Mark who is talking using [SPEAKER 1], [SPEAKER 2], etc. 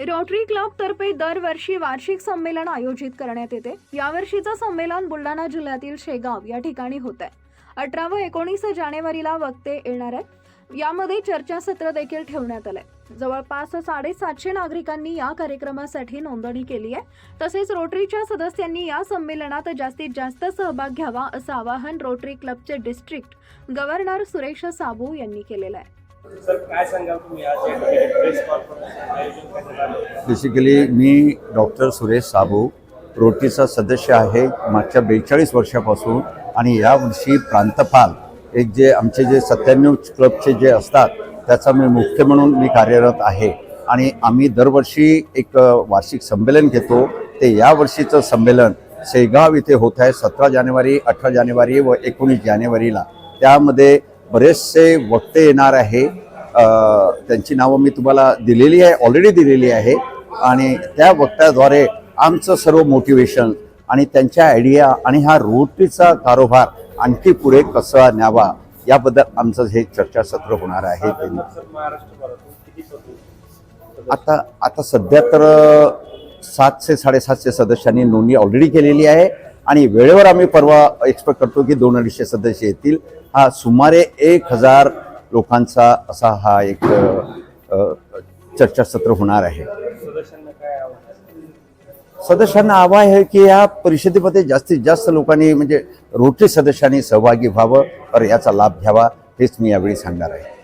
[SPEAKER 1] Rotary club तर्फे दरवर्षी वार्षिक संमेलन आयोजित करण्यात येते. यावर्षीचं संमेलन बुलढाणा जिल्ह्यातील शेगाव या ठिकाणी होत आहे अठरा व एकोणीस जानेवारीला वक्ते येणार आहेत. यामध्ये चर्चासत्र देखील ठेवण्यात आलंय. जवळपास साडेसातशे नागरिकांनी या कार्यक्रमासाठी नोंदणी केली आहे. तसेच रोटरीच्या सदस्यांनी या संमेलनात जास्तीत जास्त सहभाग घ्यावा असं आवाहन रोटरी क्लबचे डिस्ट्रिक्ट गव्हर्नर सुरेश साबू यांनी केलेलं आहे.
[SPEAKER 2] सर काय सांगाल तुम्ही? आज प्रेस आयोजन करण्यात आलं होतं?
[SPEAKER 3] बेसिकली मी डॉक्टर सुरेश साबू रोटीचा सदस्य आहे मागच्या बेचाळीस वर्षापासून आणि यावर्षी प्रांतपाल एक जे आमचे जे सत्त्याण्णव क्लबचे जे असतात त्याचा मी मुख्य म्हणून मी कार्यरत आहे. आणि आम्ही दरवर्षी एक अ, वार्षिक संमेलन घेतो. ते यावर्षीचं संमेलन सेगाव इथे होत आहे सतरा जानेवारी अठरा जानेवारी व एकोणीस जानेवारीला. त्यामध्ये बरेचसे वक्ते येणार आहे. त्यांची नावं मी तुम्हाला दिलेली आहे ऑलरेडी दिलेली आहे. आणि त्या वक्त्याद्वारे आमचं सर्व मोटिवेशन आणि त्यांच्या आयडिया आणि हा रोटीचा कारोबार आणखी पुढे कसा न्यावा याबद्दल आमचं हे चर्चासत्र होणार आहे.
[SPEAKER 2] आता
[SPEAKER 3] आता सध्या तर सातशे साडेसातशे सदस्यांनी नोंदणी ऑलरेडी केलेली आहे. आणि वेळेवर आम्ही परवा एक्सपेक्ट करतो की दोन अडीचशे सदस्य येतील. हा सुमारे एक हजार लोकांचा असा हा एक चर्चासत्र होणार आहे.
[SPEAKER 2] सदस्यांना काय आव्हान
[SPEAKER 3] आहे की या परिषदेमध्ये जास्तीत जास्त लोकांनी म्हणजे रोटरी सदस्यांनी सहभागी व्हावं तर याचा लाभ घ्यावा हेच मी यावेळी सांगणार आहे.